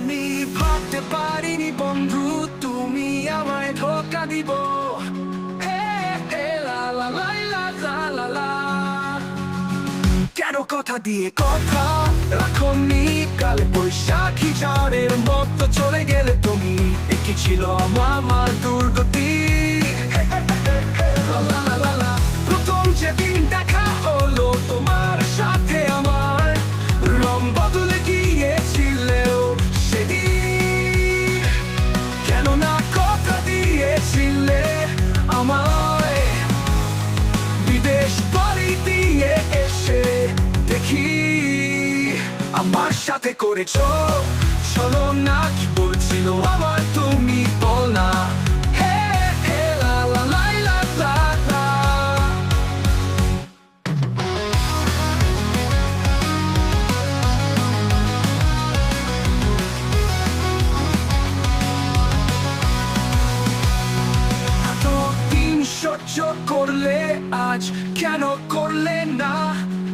আমি ভাবতে পারিনি বন্ধু, তুমি আমায় ধোকা দিব। কেন কথা দিয়ে কথা রাখনি কালে বৈশাখী চারের মতো চলে গেলে তুমি একই ছিল আমার দুর্গতি? আমার সাথে করেছ? চলো না, কি বলছিল আমার তুমি বল না করলে, আজ কেন করলে না?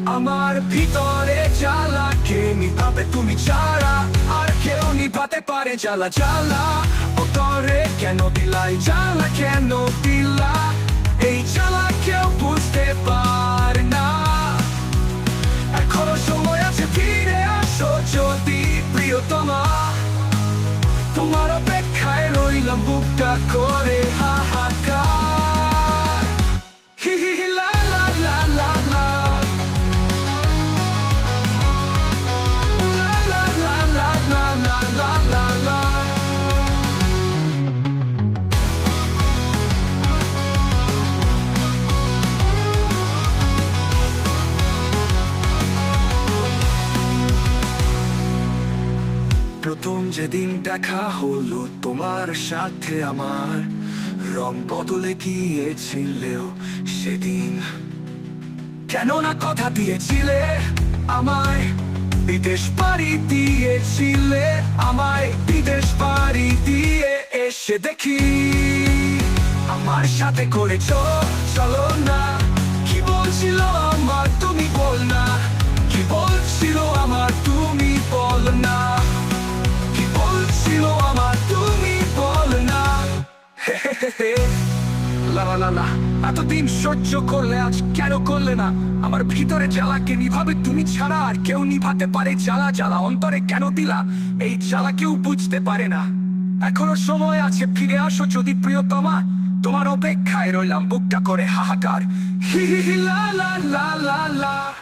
আমার ভিতরে জ্বালা, কে নিভাবে তুমি ছাড়া আর কেউ নিভাতে পারে জ্বালা জ্বালা। ওতরে কেন দিলাই জ্বালা কেন দিলা এই জ্বালা কেউ বুঝতে পারে না। এখনও সময় আছে, ফিরে আসো যদি প্রিয়তমা। তোমার অপেক্ষায় রইলাম বুকটা করে হাহাকার। হি হি প্রথম যেদিন দেখা হলো তোমার সাথে আমার, রং বদলে গিয়েছিলেও সেদিন। কেন না কথা দিয়েছিলে আমায়, বিদেশ পাড়ি দিয়েছিলে আমায়, বিদেশ পাড়ি দিয়ে এসে দেখি। আমার সাথে করেছ, চলো না, কি বলছিল এতদিন সহ্য করলে, আজ কেন করলে না? আমার ভিতরে জ্বালাকে নিভাবে তুমি ছাড়া আর কেউ নিভাতে পারে জ্বালা। জ্বালা অন্তরে কেন দিলা? এই জ্বালা কেউ বুঝতে পারে না। এখনও সময় আছে, ফিরে আসো যদি প্রিয়তমা। তোমার অপেক্ষায় রইলাম, বুকটা করে হাহাকার। হি হি, লা লা লা লা লা।